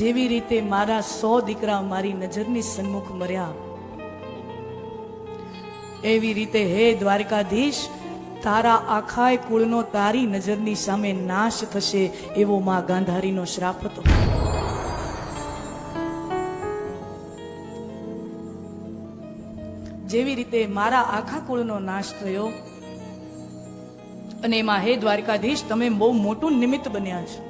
જેવી રીતે મારા સો દીકરા મારી નજરની સન્મુખ મર્યા. એવી રીતે હે દ્વારકાધીશ, તારા આખાય કુળનો તારી નજરની સામે નાશ થશે એવો માં ગાંધારીનો શ્રાપ હતો. જેવી રીતે મારા આખા કુળનો નાશ થયો, અને એમાં હે દ્વારકાધીશ, તમે બહુ મોટું નિમિત્ત બન્યા છો.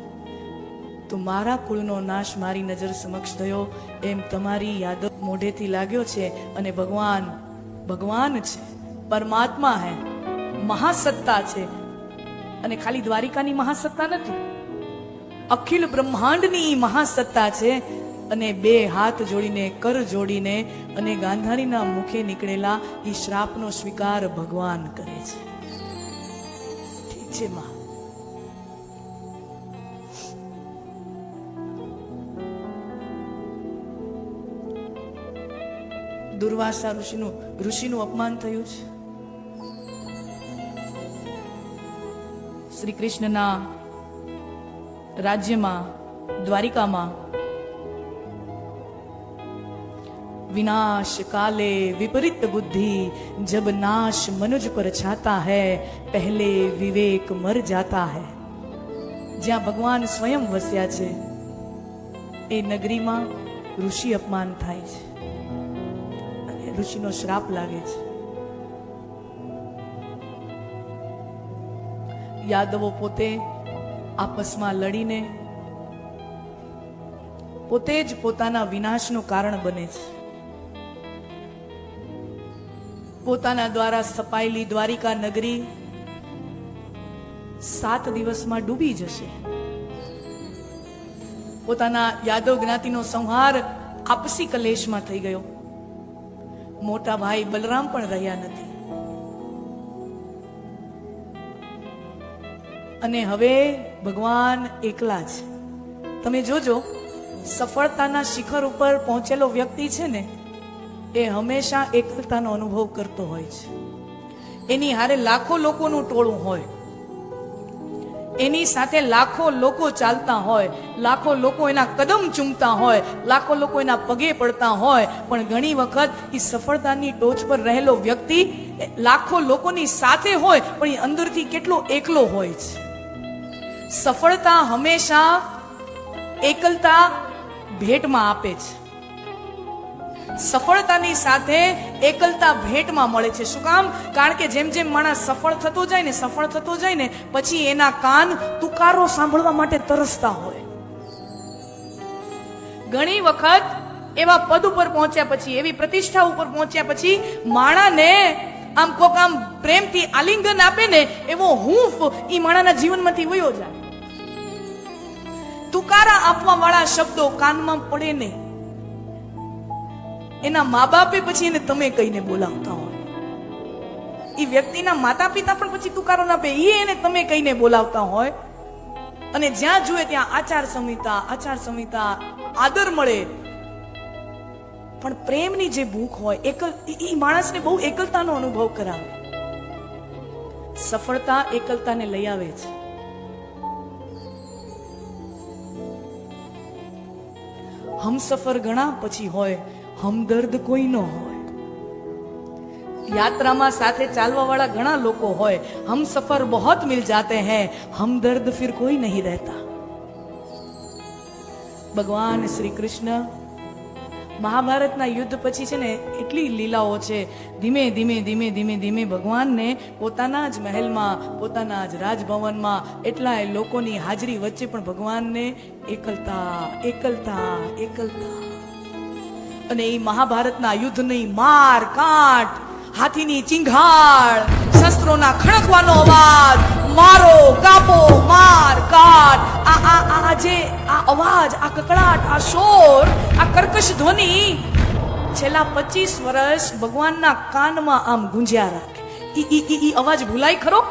તો મારા કુળનો નાશ મારી નજર સમક્ષ થયો એમ તમારી યાદ મોઢેથી લાગ્યો છે અને ભગવાન ભગવાન છે, પરમાત્મા હે, મહાસત્તા છે. અને ખાલી દ્વારિકાની મહાસત્તા નથી. અખિલ બ્રહ્માંડની મહાસત્તા છે અને બે હાથ જોડીને, કર જોડીને અને ગાંધારીના મુખે નીકળેલા એ શ્રાપનો સ્વીકાર ભગવાન કરે છે. ઠીક છે માં દુર્વાસા ઋષિનું ઋષિનું અપમાન થયું છે. શ્રી કૃષ્ણના રાજ્યમાં, દ્વારિકામાં વિનાશ કાલે વિપરીત બુદ્ધિ જબ નાશ મનુજ પર છાતા હૈ, પહેલે વિવેક મર જાતા હૈ. જ્યાં ભગવાન સ્વયં વસ્યા છે, એ નગરીમાં ઋષિ અપમાન થાય છે. ઋષિનો શ્રાપ લાગે છે. યાદવો પોતે આપસમાં લડીને પોતે જ પોતાના વિનાશનું કારણ બને છે. પોતાના દ્વારા સ્થપાયેલી દ્વારિકા નગરી સાત દિવસમાં ડૂબી જશે. પોતાના યાદવ જ્ઞાતિનો સંહાર આપસી કલેશમાં થઈ ગયો. મોટા ભાઈ બલરામ પણ રહ્યા નથી. અને હવે ભગવાન એકલા છે. તમે જોજો, સફળતાના શિખર ઉપર પહોંચેલો વ્યક્તિ છે ને, એ હંમેશા એકલતાનો અનુભવ કરતો હોય છે. એની હારે લાખો લોકોનું ટોળું હોય. એની સાથે લાખો લોકો ચાલતા હોય, લાખો લોકો એના કદમ ચૂમતા હોય, લાખો લોકો એના પગે પડતા હોય, પણ ઘણી વખત એ સફળતાની ટોચ પર રહેલો વ્યક્તિ લાખો લોકોની સાથે હોય, પણ એ અંદરથી કેટલો એકલો હોય છે. સફળતા હંમેશા એકલતા ભેટમાં આપે છે. સફળતાની સાથે એકલતા ભેટમાં મળે છે. શું કામ? કારણ કે જેમ જેમ માણસ સફળ થતો જાય ને સફળ થતો જાય ને, પછી એના કાન તુકારો સાંભળવા માટે તરસતા હોય. ઘણી વખત એવા પદ ઉપર પહોંચ્યા પછી, એવી પ્રતિષ્ઠા ઉપર પહોંચ્યા પછી માણાને આમ કોક આમ પ્રેમથી આલિંગન આપે ને, એવો હૂંફ એ માણાના જીવનમાંથી વયો જાય. તુકારા આપવા વાળા શબ્દો કાનમાં પડે નહીં. એના મા બાપે પછી એને તમે કહીને બોલાવતા હોય. એ વ્યક્તિના માતા પિતા પણ પછી તુકારો ના આપે એ એને તમે કહીને બોલાવતા હોય. અને જ્યાં જુએ ત્યાં આચાર સંહિતા આચાર સંહિતા, આદર મળે. પણ પ્રેમની જે ભૂખ હોય, એકલ એ માણસને બહુ એકલતાનો અનુભવ કરાવે. સફળતા એકલતાને લઈ આવે છે. હમસફર ઘણા પછી હોય હમદર્દ કોઈ ન હોય. યાત્રામાં સાથે ચાલવા વાળા ઘણા લોકો હોય. હમ સફર બહોત મિલ જાતે હૈ. હમદર્દ ફિર કોઈ નહીં રહેતા. ભગવાન શ્રી કૃષ્ણ મહાભારતના યુદ્ધ પછી છે ને એટલી લીલાઓ છે. ધીમે ધીમે ધીમે ધીમે ધીમે ભગવાનને પોતાના જ મહેલમાં, પોતાના જ રાજભવનમાં એટલાય લોકોની હાજરી વચ્ચે પણ ભગવાનને એકલતા એકલતા એકલતા. અને એ મહાભારતના યુદ્ધની માર કાટ, હાથીની ચિંઘાળ શસ્ત્રોના ખણકવાનો અવાજ, મારો, કાપો, માર, કાટ. આ આ આ જે, આ અવાજ, આ કકડાટ આ શોર, આ કર્કશ ધ્વનિ છેલ્લા પચીસ વર્ષ ભગવાનના કાનમાં આમ ગુંજ્યા રાખે. ઈ ઈ ઈ અવાજ ભૂલાય ખરો?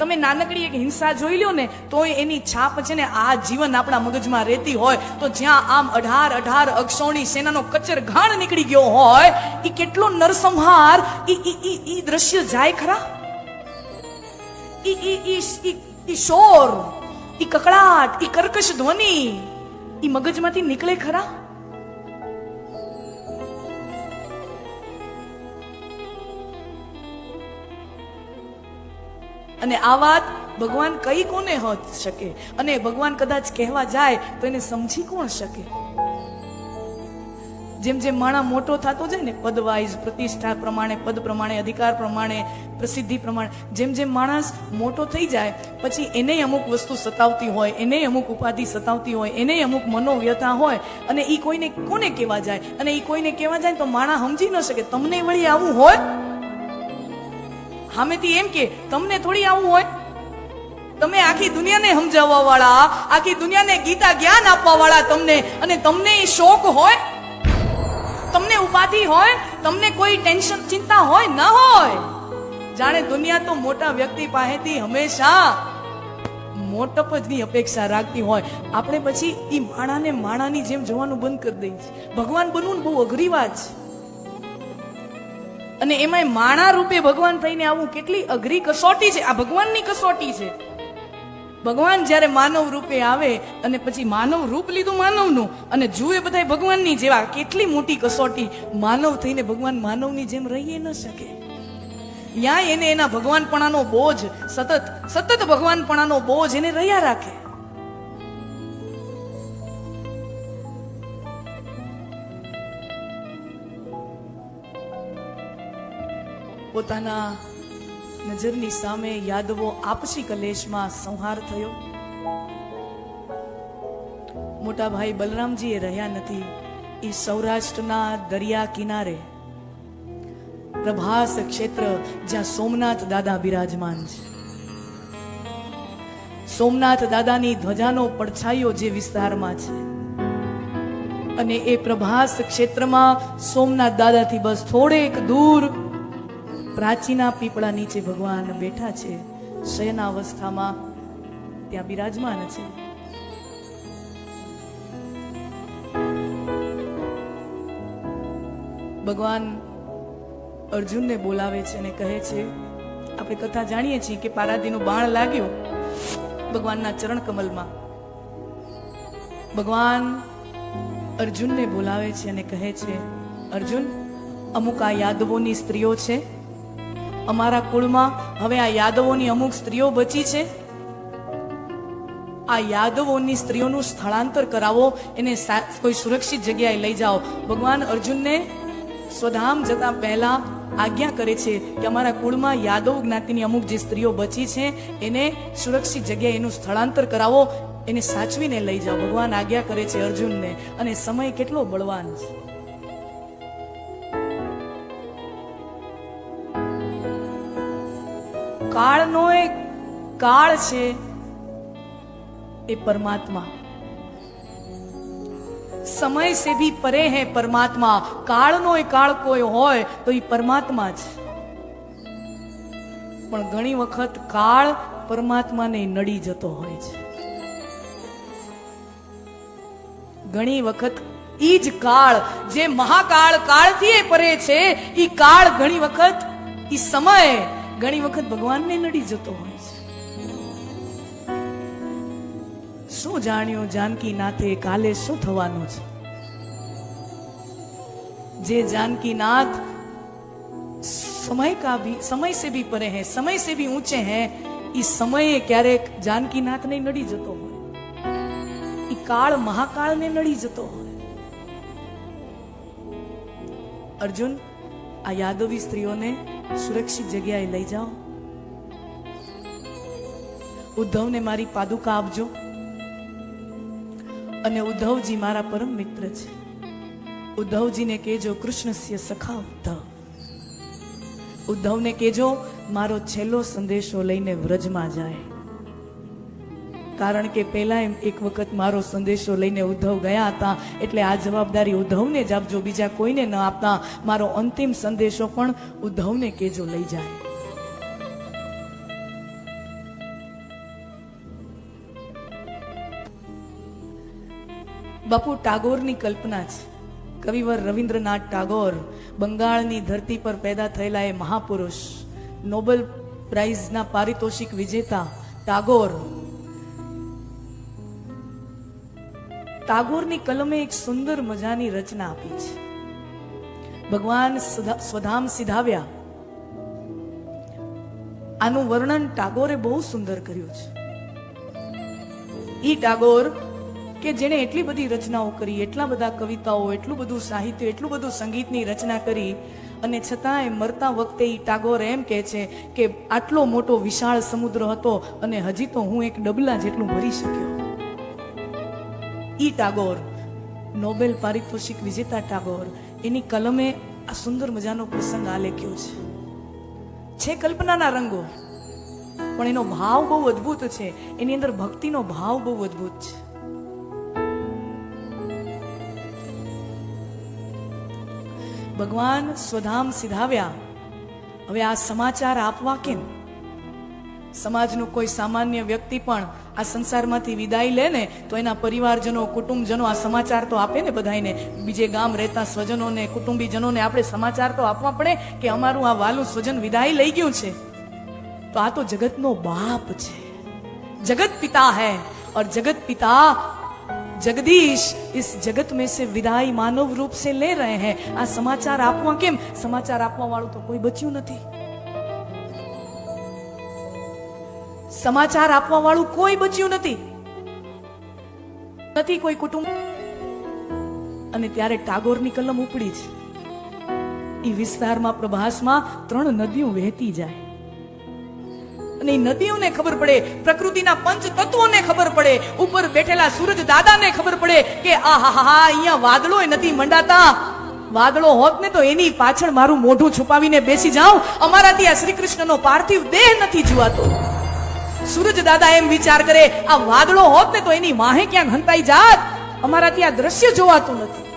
તમે નાનકડી એક હિંસા જોઈ લ્યો ને, તોય એની છાપ છે ને આ જીવન આપણા મગજમાં રહેતી હોય. તો જ્યાં આમ અઢાર અઢાર અક્ષોણી સેનાનો કચર ઘાણ નીકળી ગયો હોય એ કેટલો નરસંહાર, ઈ ઈ ઈ ઈ દ્રશ્ય જાય ખરા? ઈ ઈ ઈ ઈ ઈ શોર, ઈ કકડાટ ઈ કર્કશ ધ્વનિ એ મગજમાંથી નીકળે ખરા? અને આ વાત ભગવાન કઈ કોને હોત શકે? અને ભગવાન કદાચ કહેવા જાય તો એને સમજી કોણ શકે? જેમ જેમ માણા મોટો થતો જાય ને, પદ વાઇઝ પ્રતિષ્ઠા પ્રમાણે, પદ પ્રમાણે, અધિકાર પ્રમાણે, પ્રસિદ્ધિ પ્રમાણે, જેમ જેમ માણસ મોટો થઈ જાય, પછી એને અમુક વસ્તુ સતાવતી હોય, એને અમુક ઉપાધિ સતાવતી હોય, એને અમુક મનોવ્યથા હોય, અને એ કોઈને, કોને કહેવા જાય? અને એ કોઈને કહેવા જાય તો માણા સમજી ન શકે, તમને વળી આવું હોય સામેથી એમ કે, તમને થોડી આવું હોય? તમે આખી દુનિયાને સમજાવવા વાળા આખી દુનિયાને ગીતા જ્ઞાન આપવા વાળા તમને, અને તમને એ શોક હોય? તમને ઉપાધિ હોય? તમને કોઈ ટેન્શન, ચિંતા હોય? ન હોય. જાણે દુનિયા તો મોટા વ્યક્તિ પાસેથી હંમેશા મોટપ જ ની અપેક્ષા રાખતી હોય. આપણે પછી એ માણાને માણાની જેમ જોવાનું બંધ કરી દઈએ છીએ. ભગવાન બનવું બહુ અઘરી વાત છે. અને એમાંય માણા રૂપે ભગવાન થઈને આવું કેટલી અઘરી કસોટી છે. આ ભગવાનની કસોટી છે. ભગવાન જ્યારે માનવ રૂપે આવે અને પછી માનવ રૂપ લીધું માનવનું અને જુએ બધા ભગવાનની જેવા કેટલી મોટી કસોટી માનવ થઈને ભગવાન માનવની જેમ રહીએ ન શકે. ત્યાં એને એના ભગવાનપણાનો બોજ, સતત સતત ભગવાનપણાનો બોજ એને રહ્યા રાખે. પોતાના નજરની સામે યાદવો આપસી કલેશમાં સંહાર થયો. મોટા ભાઈ બલરામજી એ રહ્યા નથી. એ સૌરાષ્ટ્રના દરિયા કિનારે. પ્રભાસ ક્ષેત્ર જ્યાં સોમનાથ દાદા બિરાજમાન છે. સોમનાથ દાદાની ધ્વજાનો પડછાયો જે વિસ્તારમાં છે. અને એ પ્રભાસ ક્ષેત્રમાં સોમનાથ દાદાથી બસ થોડેક દૂર પ્રાચીના પીપળા નીચે ભગવાન બેઠા છે. શયનાવસ્થામાં ત્યાં બિરાજમાન છે. ભગવાન અર્જુનને બોલાવે છે અને કહે છે, આપણે કથા જાણીએ છીએ કે પારાદીનું બાણ લાગ્યું ભગવાનના ચરણ કમલમાં. ભગવાન અર્જુનને બોલાવે છે અને કહે છે, અર્જુન, અમુક આ યાદવોની સ્ત્રીઓ છે? અમારા કુળમાં હવે આ યાદવોની અમુક સ્ત્રીઓ બચી છે? આ યાદવોની સ્ત્રીઓનું સ્થળાંતર કરાવો, એને કોઈ સુરક્ષિત જગ્યાએ લઈ જાઓ. ભગવાન અર્જુનને સ્વધામ જતા પહેલા આજ્ઞા કરે છે કે અમારા કુળમાં યાદવ જ્ઞાતિની અમુક જે સ્ત્રીઓ બચી છે, એને સુરક્ષિત જગ્યાએ એનું સ્થળાંતર કરાવો, એને સાચવીને લઈ જાઓ. ભગવાન આજ્ઞા કરે છે અર્જુનને. અને સમય કેટલો બળવાન છે? કાળનો એ કાળ છે એ પરમાત્મા. સમય સે ભી પરે હે પરમાત્મા. કાળનો એ કાળ કોઈ હોય તો એ પરમાત્મા છે પણ ઘણી વખત કાળ પરમાત્માને નડી જતો હોય છે. ઘણી વખત ઈ જ કાળ જે મહાકાળ કાળથી એ પરે છે, ઈ કાળ ઘણી વખત ઈ સમય ઘણી વખત ભગવાનને નડી જતો હોય છે શું જાણ્યું જાનકી નાથે કાલે શું થવાનું છે જે जानकी नाथ समय का भी समय से भी परे हैं समय से भी ऊंचे हैं એ સમયે ક્યારેક જાનકી નાથને નડી જતો હોય એ કાળ મહાકાળને નડી જતો હોય અર્જુન આ યાદવી સ્ત્રીઓને સુરક્ષિત જગ્યાએ લઈ જાઓ. ઉદ્ધવને મારી પાદુકા આપજો. અને ઉદ્ધવજી મારા પરમ મિત્ર છે. ઉદ્ધવજીને કહેજો, કૃષ્ણસ્ય સખા ઉદ્ધવ. ઉદ્ધવને કહેજો, મારો છેલ્લો સંદેશો લઈને વ્રજમાં જાય. કારણ કે પહેલા એમ એક વખત મારો સંદેશો લઈને ઉદ્ધવ ગયા હતા. એટલે આ જવાબદારી ઉદ્ધવને જ આપજો. બીજા કોઈને ન આપતા. મારો અંતિમ સંદેશો પણ ઉદ્ધવને કેજો લઈ જાય. બાપુ, ટાગોરની કલ્પના છે. કવિવર રવિન્દ્રનાથ ટાગોર બંગાળની ધરતી પર પેદા થયેલા એ મહાપુરુષ, નોબેલ પ્રાઇઝના પારિતોષિક વિજેતા ટાગોર ટાગોરની કલમે એક સુંદર મજાની રચના આપી છે. ભગવાન સ્વધામ સિધાવ્યા આનું વર્ણન ટાગોરે બહુ સુંદર કર્યું છે. ઈ ટાગોર કે જેણે એટલી બધી રચનાઓ કરી, એટલા બધા કવિતાઓ, એટલું બધું સાહિત્ય, એટલું બધું સંગીતની રચના કરી અને છતાંય મરતા વખતે ઈ ટાગોર એમ કહે છે કે આટલો મોટો વિશાળ સમુદ્ર હતો અને હજી તો હું એક ડબલા જેટલું ભરી શક્યો. ઈ ટાગોર નોબેલ પારિતોષિક વિજેતા ટાગોર એની કલમે આ સુંદર મજાનો પ્રસંગ આ લખ્યો છે. છે કલ્પનાના રંગો, પણ એનો ભાવ બહુ અદ્ભુત છે. એની અંદર ભક્તિનો ભાવ બહુ અદ્ભુત છે. ભગવાન સ્વધામ સિધાવ્યા હવે આ સમાચાર આપવા કેમ? સમાજનો કોઈ સામાન્ય વ્યક્તિ પણ આ સંસારમાંથી વિદાય લે ને તો એના પરિવારજનો કુટુંબજનો આ સમાચાર તો આપે ને બધાને બીજે ગામ રહેતા સ્વજનોને કુટુંબીજનોને આપણે સમાચાર તો આપવા પડે કે અમારું આ વાલું સ્વજન વિદાય લઈ ગયું છે તો આ તો જગતનો બાપ છે जगत पिता है और जगत पिता जगदीश इस जगत में से विदाई मानव रूप से ले रहे हैं આ સમાચાર આપવા કેમ સમાચાર આપવા વાળું તો કોઈ બચ્યું નથી સમાચાર આપવા વાળું કોઈ બચ્યું નથી. નથી કોઈ કુટુંબ. અને ત્યારે ટાગોરની કલમ ઉપડી છે એ વિસ્તારમાં પ્રભાસમાં ત્રણ નદીઓ વહેતી જાય. અને નદીઓને ખબર પડે, પ્રકૃતિના પંચ તત્વોને ખબર પડે, ઉપર બેઠેલા સૂરજ દાદાને ખબર પડે કે આ હા હા અહીંયા વાદળો નથી મંડાતા. વાદળો હોત ને તો એની પાછળ મારું મોઢું છુપાવીને બેસી જાઉં. અમારાથી આ શ્રી કૃષ્ણનો પાર્થિવ દેહ નથી જોવાતો. સૂરજ દાદા એમ વિચાર કરે, આ વાદળો હોત ને તો એની વાહે ક્યાંક હંતાઈ જાત? અમારાથી આ દ્રશ્ય જોવાતું નથી.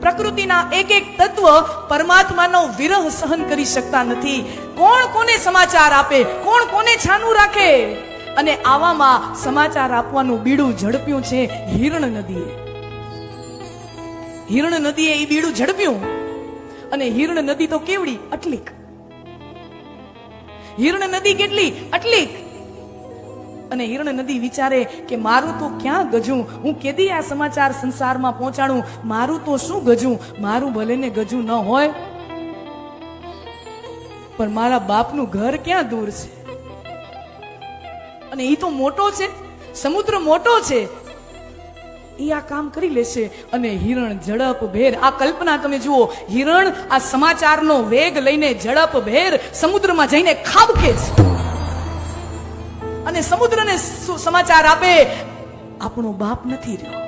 પ્રકૃતિના એક એક તત્વ પરમાત્માનો વિરહ સહન કરી શકતા નથી. કોણ કોને સમાચાર આપે? કોણ કોને છાનું રાખે? અને આવામાં સમાચાર આપવાનું બીડું ઝડપ્યું છે હિરણ નદીએ. હિરણ નદીએ એ બીડું ઝડપ્યું. અને હિરણ નદી તો કેવડી, અટલીક. હિરણ નદી કેટલી? આટલી અને હિરણ નદી વિચારે કે મારું તો ક્યાં ગજું? હું કેદી આ સમાચાર સંસારમાં પહોંચાડું? મારું તો શું ગજું? મારું ભલે ને ગજું ન હોય, પણ મારા બાપનું ઘર ક્યાં દૂર છે? અને એ તો મોટો છે, સમુદ્ર મોટો છે. એ આ કામ કરી લેશે અને હિરણ ઝડપ ભેર, આ કલ્પના તમે જુઓ, હિરણ આ સમાચારનો વેગ લઈને ઝડપ ભેર સમુદ્રમાં જઈને ખાબકે છે. અને સમુદ્રને સમાચાર આપે, આપણો બાપ નથી રહ્યો.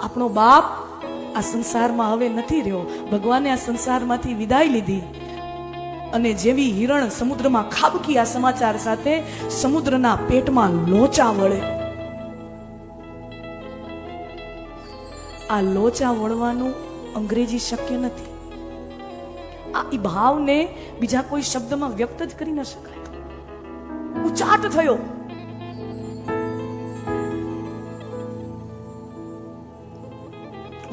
આપણો બાપ આ સંસારમાં હવે નથી રહ્યો. ભગવાને આ સંસારમાંથી વિદાય લીધી. અને જેવી હિરણ સમુદ્રમાં ખાબકી આ સમાચાર સાથે સમુદ્રના પેટમાં લોચા વળે. આ લોચા વળવાનું અંગ્રેજી શક્ય નથી. આ ભાવને બીજા કોઈ શબ્દમાં વ્યક્ત જ કરી ન શકાય. ઉચાટ થયો.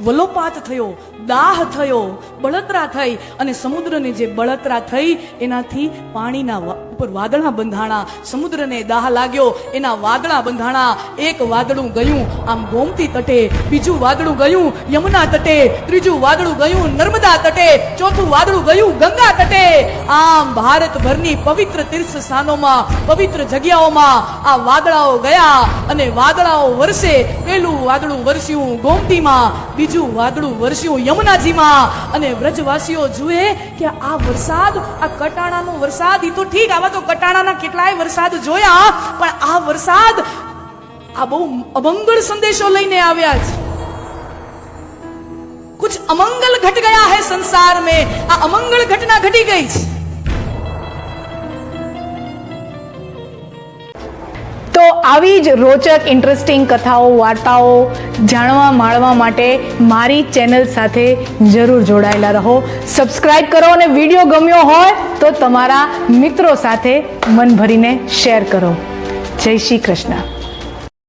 વલોપાત થયો દાહ થયો બળતરા થઈ અને સમુદ્રને જે બળતરા થઈ એનાથી પાણીના ઉપર વાદળા બંધાણા, સમુદ્રને દાહ લાગ્યો, એના વાદળા બંધાણા, એક વાદળું ગયું, આમ ગોમતી તટે, બીજું વાદળું ગયું, યમુના તટે, ત્રીજું વાદળું ગયું, નર્મદા તટે, ચોથું વાદળું ગયું, ગંગા તટે. આમ ભારતભરની પવિત્ર તીર્થ સ્થાનોમાં પવિત્ર જગ્યાઓમાં આ વાદળાઓ ગયા અને વાદળાઓ વરસે. પેલું વાદળું વરસ્યું ગોમતીમાં, બીજું વાદળું વરસ્યું યમુનાજીમાં. અને વ્રજવાસીઓ જુએ કે આ વરસાદ, આ કટાણાનો વરસાદ, ઈ તો ઠીક, આવા તો કટાણાના કેટલાય વરસાદ જોયા, પણ આ વરસાદ આ બહુ અમંગળ સંદેશો લઈને આવ્યા છે. કુછ અમંગલ ઘટ ગયા હે સંસાર મે, આ અમંગળ ઘટના ઘટી ગઈ છે. તો આવી જ રોચક ઇન્ટરેસ્ટિંગ કથાઓ, વાર્તાઓ જાણવા, માણવા માટે મારી ચેનલ સાથે જરૂર જોડાયેલા રહો. સબસ્ક્રાઇબ કરો અને વીડિયો ગમ્યો હોય તો તમારા મિત્રો સાથે મન ભરીને શેર કરો. જય શ્રી કૃષ્ણ.